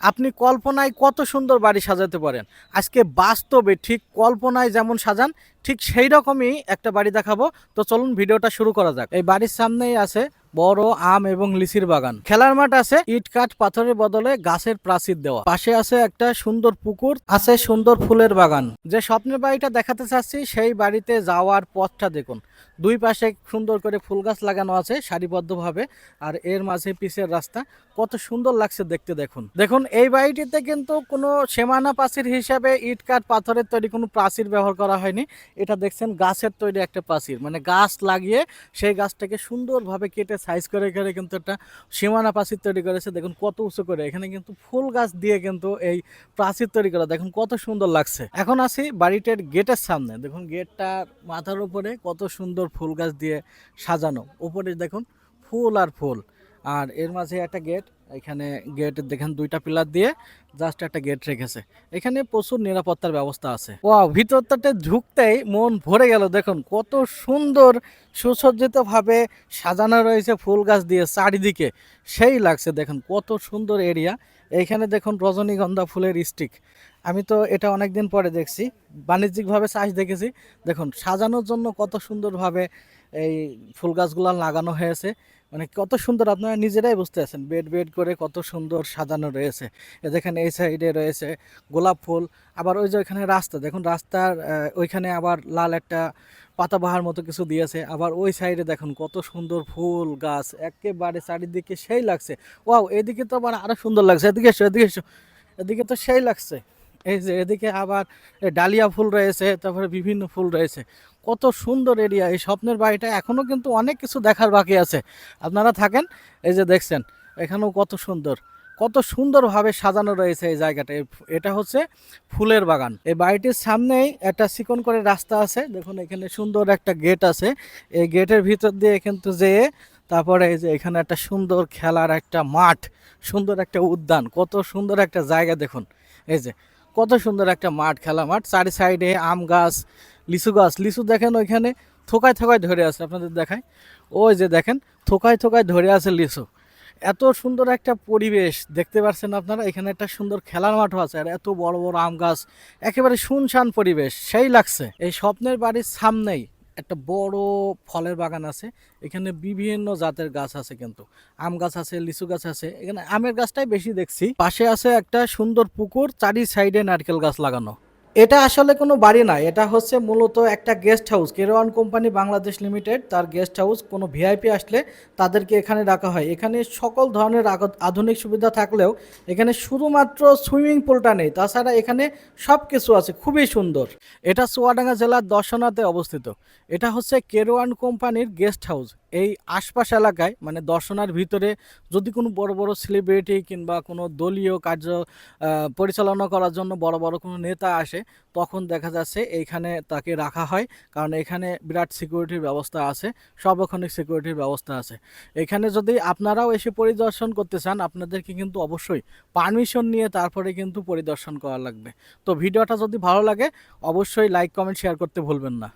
আপনি কল্পনায় কত সুন্দর বাড়ি সাজাতে পারেন। আজকে বাস্তবে ঠিক কল্পনায় যেমন সাজান, ঠিক সেই রকমই একটা বাড়ি দেখাবো। তো চলুন ভিডিওটা শুরু করা যাক। এই বাড়ির সামনেই আছে বড় আম এবং লিচির বাগান। খেলার মাঠ আছে, ইট কাঠ পাথরের বদলে গাছের প্রাচীর দেওয়া। পাশে আছে একটা সুন্দর পুকুর, আছে সুন্দর ফুলের বাগান। যে স্বপ্নের বাড়িটা দেখাতে চাচ্ছি, সেই বাড়িতে যাওয়ার পথটা দেখুন। দুই পাশে সুন্দর করে ফুল গাছ লাগানো আছে সারিবদ্ধভাবে, আর এর মাঝে পিচের রাস্তা। কত সুন্দর লাগছে দেখতে দেখুন। দেখুন, এই বাড়িটিতে কিন্তু কোনো সীমানা প্রাচীর হিসাবে ইট কাঠ পাথরের তৈরি কোনো প্রাচীর ব্যবহার করা হয়নি। এটা দেখছেন গাছের তৈরি একটা প্রাচীর। মানে গাছ লাগিয়ে সেই গাছটাকে সুন্দরভাবে কেটে সাইজ করে করে কিন্তু একটা সীমানা প্রাচীর তৈরি করেছে। দেখুন কত উঁচু করে। এখানে কিন্তু ফুল গাছ দিয়ে কিন্তু এই প্রাচীর তৈরি করা। দেখুন কত সুন্দর লাগছে। এখন আসি বাড়িটার গেটের সামনে। দেখুন গেটটার মাথার উপরে কত সুন্দর ফুল গাছ দিয়ে সাজানো। উপরে দেখুন ফুল আর ফুল। আর এর মাঝে একটা গেট। এখানে গেট দেখেন দুইটা পিলার দিয়ে জাস্ট একটা গেট রেখেছে। এখানে প্রচুর নিরাপত্তার ব্যবস্থা আছে। ও ভিতরটাতে ঢুকতেই মন ভরে গেল, দেখুন কত সুন্দর সুসজ্জিতভাবে সাজানো রয়েছে ফুল গাছ দিয়ে চারিদিকে। সেই লাগছে, দেখুন কত সুন্দর এরিয়া এইখানে দেখুন রজনীগন্ধা ফুলের স্টিক আমি তো এটা অনেক দিন পরে দেখছি, বাণিজ্যিকভাবে চাষ দেখেছি। দেখুন সাজানোর জন্য কত সুন্দরভাবে এই ফুল গাছগুলো লাগানো হয়েছে। মানে কত সুন্দর আপনারা নিজেরাই বুঝতে আছেন। বেড বেড করে কত সুন্দর সাজানো রয়েছে। এ দেখেন এই সাইডে রয়েছে গোলাপ ফুল, আবার ওই যে ওইখানে রাস্তা। দেখুন রাস্তার ওইখানে আবার লাল একটা পাতাবাহার মতো কিছু দিয়েছে। আবার ওই সাইডে দেখুন কত সুন্দর ফুল গাছ, একেবারে চারিদিকে সেই লাগছে। ওয়াও, এদিকে তো আবার আরও সুন্দর লাগছে। এদিকে এসো এদিকে এসো। এদিকে তো সেই লাগছে। এই যে এদিকে আবার ডালিয়া ফুল রয়েছে, তারপরে বিভিন্ন ফুল রয়েছে। কত সুন্দর এরিয়া এই স্বপ্নের বাড়িটা এখনও কিন্তু অনেক কিছু দেখার বাকি আছে। আপনারা থাকেন, এই যে দেখছেন, এখানেও কত সুন্দর, কত সুন্দরভাবে সাজানো রয়েছে এই জায়গাটা। এটা হচ্ছে ফুলের বাগান। এই বাড়িটির সামনেই একটা চিকন করে রাস্তা আছে। দেখুন, এখানে সুন্দর একটা গেট আছে। এই গেটের ভিতর দিয়ে কিন্তু যেয়ে তারপরে এই যে এখানে একটা সুন্দর খেলার একটা মাঠ, সুন্দর একটা উদ্যান, কত সুন্দর একটা জায়গা দেখুন। এই যে কত সুন্দর একটা মাঠ খেলা মাঠ। চারি সাইডে আম গাছ, লিচু গাছ। লিচু দেখেন ওইখানে থোকায় থোকায় ধরে আছে, আপনাদের দেখায় ওই যে দেখেন, থোকায় থোকায় ধরে আছে লিচু। এত সুন্দর একটা পরিবেশ, দেখতে পাচ্ছেন আপনারা? এখানে একটা সুন্দর খেলার মাঠও আছে, আর এত বড় বড় আম গাছ, একেবারে শুনশান পরিবেশ, সেই লাগছে। এই স্বপ্নের বাড়ির সামনেই একটা বড় ফলের বাগান আছে। এখানে বিভিন্ন জাতের গাছ আছে কিন্তু। আম গাছ আছে, লিচু গাছ আছে। এখানে আমের গাছটাই বেশি দেখছি। পাশে আছে একটা সুন্দর পুকুর, চারি সাইডে নারকেল গাছ লাগানো। এটা আসলে কোনো বাড়ি নাই, এটা হচ্ছে মূলত একটা গেস্ট হাউস কেরোয়ান কোম্পানি বাংলাদেশ লিমিটেড তার গেস্ট হাউস কোনো ভিআইপি আসলে তাদেরকে এখানে রাখা হয়। এখানে সকল ধরনের আধুনিক সুবিধা থাকলেও এখানে শুধুমাত্র সুইমিং পুলটা নেই, তাছাড়া এখানে সব কিছু আছে, খুবই সুন্দর। এটা চুয়াডাঙ্গা জেলার দর্শনাতে অবস্থিত। এটা হচ্ছে কেরোয়ান কোম্পানির গেস্ট হাউস এই আশপাশ এলাকায় মানে দর্শনার ভিতরে যদি কোনো বড় বড় সেলিব্রিটি কিংবা কোনো দলীয় কার্য পরিচালনা করার জন্য বড় বড় কোনো নেতা আসে, তখন দেখা যাচ্ছে এইখানে তাকে রাখা হয়। কারণ এখানে বিরাট সিকিউরিটির ব্যবস্থা আছে, সার্বক্ষণিক সিকিউরিটির ব্যবস্থা আছে। এখানে যদি আপনারাও এসে পরিদর্শন করতে চান, আপনাদেরকে কিন্তু অবশ্যই পারমিশন নিয়ে তারপরে কিন্তু পরিদর্শন করা লাগবে। তো ভিডিওটা যদি ভালো লাগে, অবশ্যই লাইক কমেন্ট শেয়ার করতে ভুলবেন না।